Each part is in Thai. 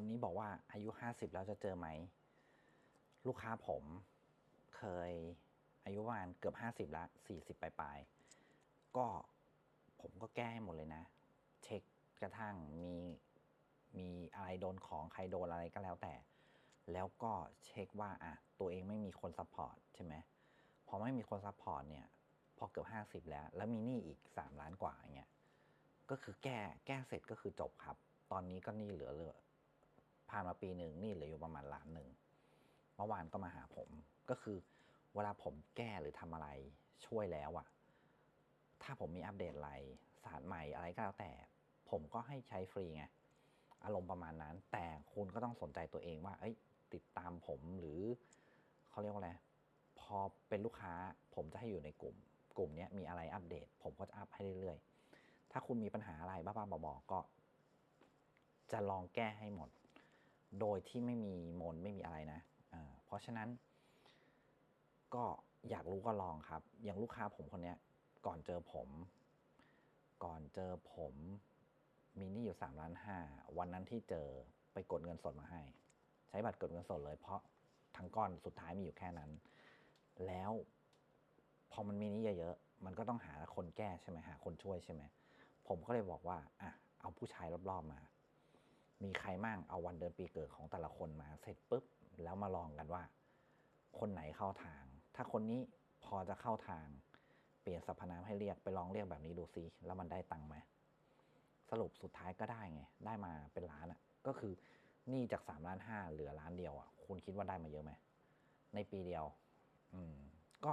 คนนี้บอกว่าอายุห้าสิบแล้วจะเจอไหม ลูกค้าผมเคยอายุประมาณเกือบห้าสิบละสี่สิบปลายๆก็ผมก็แก้ให้หมดเลยนะ เช็คกระทั่งมีมีอะไรโดนของใครโดนอะไรก็แล้วแต่ แล้วก็เช็คว่าอะตัวเองไม่มีคนซัพพอร์ตใช่ไหมพอไม่มีคนซัพพอร์ตเนี่ยพอเกือบห้าสิบแล้ว แล้วมีหนี้อีกสามล้านกว่าอย่างเงี้ยก็คือแก้แก้เสร็จก็คือจบครับ ตอนนี้ก็หนี้เหลือเหลือ ผ่านมาปีหนึ่งนี้เหลืออยู่ประมาณล้านหนึ่งเมื่อวานก็มาหาผมก็คือ เวลาผมแก้หรือทำอะไรช่วยแล้วอะถ้าผมมีอัปเดตอะไรศาสตร์ใหม่อะไรก็แล้วแต่ ผมก็ให้ใช้ฟรีไงอารมณ์ประมาณนั้น แต่คุณก็ต้องสนใจตัวเองว่า เอ้ย ติดตามผมหรือเขาเรียกว่าอะไรพอเป็นลูกค้าผมจะให้อยู่ในกลุ่ม กลุ่มนี้มีอะไรอัปเดต ผมก็จะอัปให้เรื่อยๆ ถ้าคุณมีปัญหาอะไรบ้าๆบอๆก็ จะลองแก้ให้หมด โดยที่ไม่มีมนไม่มีอะไรนะเพราะฉะนั้น ก็อยากรู้ก็ลองครับ อย่างลูกค้าผมคนนี้ก่อนเจอผม ก่อนเจอผมมีนี้อยู่สามล้านห้าวันนั้นที่เจอไปกดเงินสดมาให้ ใช้บัตรกดเงินสดเลย เพราะทั้งก้อนสุดท้ายมีอยู่แค่นั้น แล้วพอมันมีนี้เยอะๆมันก็ต้องหาคนแก้ใช่ไหมหาคนช่วยใช่ไหมผมก็เลยบอกว่าอะเอาผู้ชายรอบๆมา มีใครมั่งเอาวันเดือนปีเกิดของแต่ละคนมาเสร็จปุ๊บแล้วมาลองกันว่า คนไหนเข้าทาง ถ้าคนนี้พอจะเข้าทาง เปลี่ยนสรรพนามให้เรียกไปลองเรียกแบบนี้ดูซิแล้วมันได้ตังค์ไหมสรุปสุดท้ายก็ได้ไง ได้มาเป็นล้านอะ่ะ ก็คือนี่จากสามล้านห้าเหลือล้านเดียวอะ่ะ คุณคิดว่าได้มาเยอะไหมในปีเดียว อืม ก็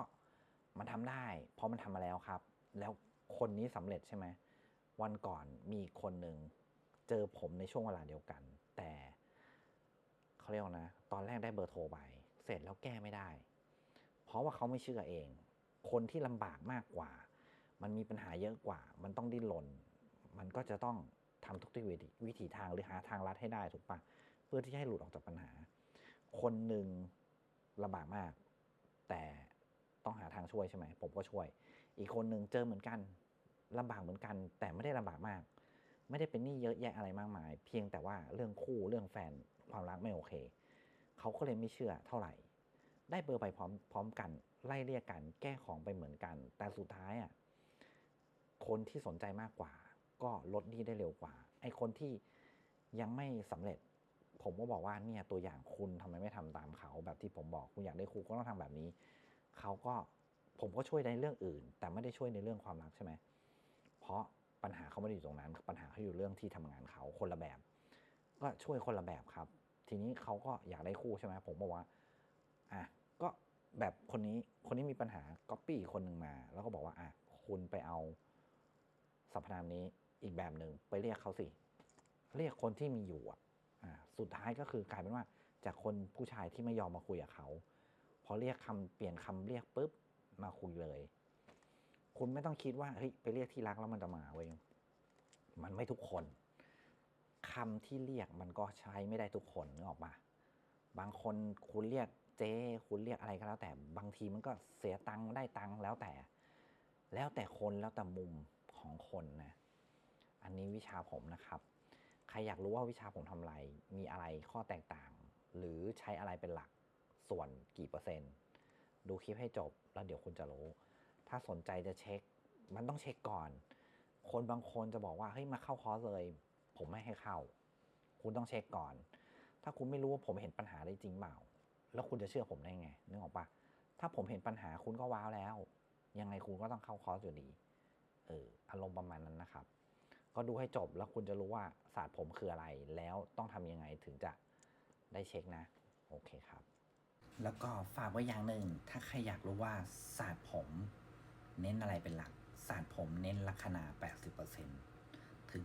มันทำได้ เพราะมันทำมาแล้วครับ แล้วคนนี้สำเร็จใช่ไหมวันก่อนมีคนหนึ่ง เจอผมในช่วงเวลาเดียวกัน แต่เขาเรียกนะ ตอนแรกได้เบอร์โทรไป เสร็จแล้วแก้ไม่ได้ เพราะว่าเขาไม่เชื่อเอง คนที่ลำบากมากกว่า มันมีปัญหาเยอะกว่า มันต้องดิ้นรนมันก็จะต้องทำทุกวิธีวิถีทางหรือหาทางลัดให้ได้ถูกปะเพื่อที่จะให้หลุดออกจากปัญหา คนหนึ่งลำบากมาก แต่ต้องหาทางช่วยใช่ไหมผมก็ช่วย อีกคนหนึ่งเจอเหมือนกันลำบากเหมือนกัน แต่ไม่ได้ลำบากมาก ไม่ได้เป็นหนี้เยอะแยะอะไรมากมาย เพียงแต่ว่าเรื่องคู่เรื่องแฟนความรักไม่โอเค เขาก็เลยไม่เชื่อเท่าไหร่ ได้เบอร์ไปพร้อมพร้อมกัน ไล่เรียกกัน แก้ของไปเหมือนกัน แต่สุดท้ายอะคนที่สนใจมากกว่า ก็ลดหนี้ได้เร็วกว่า ไอ้คนที่ยังไม่สำเร็จ ผมก็บอกว่าเนี่ยตัวอย่างคุณทำไมไม่ทำตามเขา แบบที่ผมบอกคุณอยากได้ครูก็ต้องทำแบบนี้ เขาก็ผมก็ช่วยในเรื่องอื่น แต่ไม่ได้ช่วยในเรื่องความรักใช่ไหมเพราะ ปัญหาเขาไม่ได้อยู่ตรงนั้น ปัญหาเขาอยู่เรื่องที่ทำงานเขาคนละแบบ ก็ช่วยคนละแบบครับ ทีนี้เขาก็อยากได้คู่ใช่ไหมผมบอกว่าอะก็แบบคนนี้คนนี้มีปัญหาก๊อปปี้คนหนึ่งมา แล้วก็บอกว่าอะคุณไปเอาสรรพนามนี้อีกแบบหนึ่งไปเรียกเขาสิ เรียกคนที่มีอยู่อะสุดท้ายก็คือกลายเป็นว่า จากคนผู้ชายที่ไม่ยอมมาคุยกับเขาพอเรียกคำเปลี่ยนคำเรียกปุ๊บมาคุยเลย คุณไม่ต้องคิดว่าเฮ้ยไปเรียกที่รักแล้วมันจะมาเว้ยมันไม่ทุกคนคำที่เรียกมันก็ใช้ไม่ได้ทุกคนนึกออกปะบางคนคุณเรียกเจ คุณเรียกอะไรก็แล้ว แต่บางทีมันก็เสียตังค์ได้ตังค์แล้วแต่ แล้วแต่คนแล้วแต่มุมของคนนะ อันนี้วิชาผมนะครับ ใครอยากรู้ว่าวิชาผมทำอะไร มีอะไรข้อแตกต่าง หรือใช้อะไรเป็นหลักส่วนกี่เปอร์เซ็นต์ ดูคลิปให้จบแล้วเดี๋ยวคุณจะรู้ ถ้าสนใจจะเช็ค มันต้องเช็คก่อน คนบางคนจะบอกว่าเฮ้ยมาเข้าคอร์สเลย ผมไม่ให้เข้า คุณต้องเช็คก่อน ถ้าคุณไม่รู้ว่าผมเห็นปัญหาได้จริงเปล่า แล้วคุณจะเชื่อผมได้ไงนึกออกปะถ้าผมเห็นปัญหาคุณก็ว้าวแล้ว ยังไงคุณก็ต้องเข้าคอร์สอยู่ดีเอออารมณ์ประมาณนั้นนะครับ ก็ดูให้จบแล้วคุณจะรู้ว่าศาสตร์ผมคืออะไรแล้วต้องทำยังไงถึงจะได้เช็คนะ โอเคครับ แล้วก็ฝากไว้อย่างหนึ่ง ถ้าใครอยากรู้ว่าศาสตร์ผม เน้นอะไรเป็นหลักศาสตร์ผมเน้นลัคนา 80%ถึง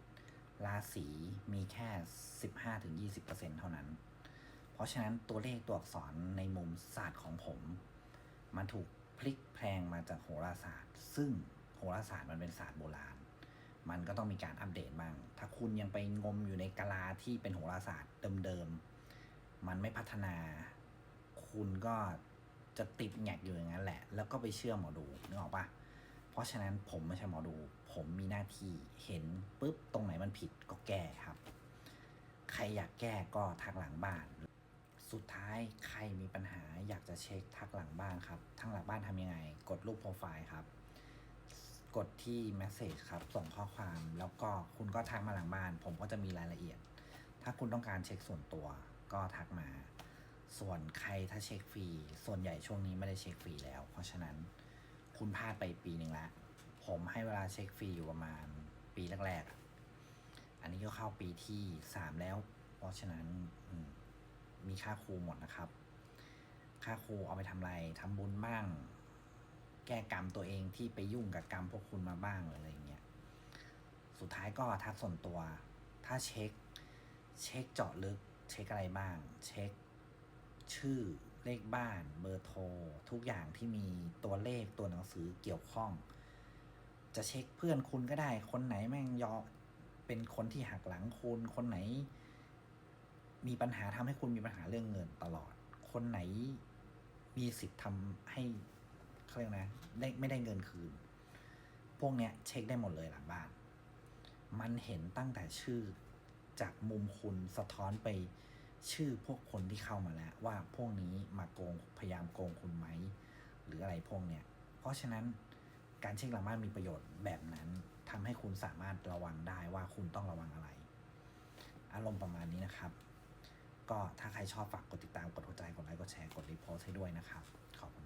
85%ราศีมีแค่ 15-20%เท่านั้น เพราะฉะนั้นตัวเลขตัวอักษรในมุมศาสตร์ของผม มันถูกพลิกแพลงมาจากโหราศาสตร์ ซึ่งโหราศาสตร์มันเป็นศาสตร์โบราณ มันก็ต้องมีการอัปเดตบ้าง ถ้าคุณยังไปงมอยู่ในกาลาที่เป็นโหราศาสตร์เดิมๆ มันไม่พัฒนา คุณก็ จะติดแงกอยู่อย่างนั้นแหละ แล้วก็ไปเชื่อหมอดูนึกออกปะเพราะฉะนั้นผมไม่ใช่หมอดู ผมมีหน้าที่เห็นปุ๊บตรงไหนมันผิดก็แก้ครับ ใครอยากแก้ก็ทักหลังบ้าน สุดท้ายใครมีปัญหาอยากจะเช็คทักหลังบ้านครับทักหลังบ้านทำยังไง กดรูปโปรไฟล์ครับกดที่ Message ครับ ส่งข้อความแล้วก็คุณก็ทักมาหลังบ้าน ผมก็จะมีรายละเอียด ถ้าคุณต้องการเช็คส่วนตัวก็ทักมา ส่วนใครถ้าเช็คฟรี ส่วนใหญ่ช่วงนี้ไม่ได้เช็คฟรีแล้ว เพราะฉะนั้นคุณพลาดไปปีหนึ่งละ ผมให้เวลาเช็คฟรีอยู่ประมาณปีแรกๆ อันนี้ก็เข้าปีที่สามแล้ว เพราะฉะนั้นมีค่าครูหมดนะครับ ค่าครูเอาไปทำอะไรทำบุญบ้าง แก้กรรมตัวเองที่ไปยุ่งกับกรรมพวกคุณมาบ้างหรืออะไรเงี้ย สุดท้ายก็ทักส่วนตัว ถ้าเช็ค เช็คเจาะลึก เช็คอะไรบ้าง เช็ค ชื่อเลขบ้านเบอร์โทร ทุกอย่างที่มีตัวเลขตัวหนังสือเกี่ยวข้อง จะเช็คเพื่อนคุณก็ได้ คนไหนแม่งยอเป็นคนที่หักหลังคุณ คนไหน มีปัญหาทำให้คุณมีปัญหาเรื่องเงินตลอด คนไหนมีสิทธิ์ทำให้เขาเรียกนะได้ไม่ได้เงินคืน พวกเนี้ยเช็คได้หมดเลยหลังบ้าน มันเห็นตั้งแต่ชื่อจากมุมคุณสะท้อนไป ชื่อพวกคนที่เข้ามาแล้ว ว่าพวกนี้มาโกงพยายามโกงคุณไหม หรืออะไรพวกเนี้ย เพราะฉะนั้นการเช็คหลังบ้านมีประโยชน์แบบนั้นทำให้คุณสามารถระวังได้ว่าคุณต้องระวังอะไร อารมณ์ประมาณนี้นะครับ ก็ถ้าใครชอบฝากกดติดตามกดหัวใจกดไลค์กดแชร์กดรีโพสให้ด้วยนะครับ ขอบคุณ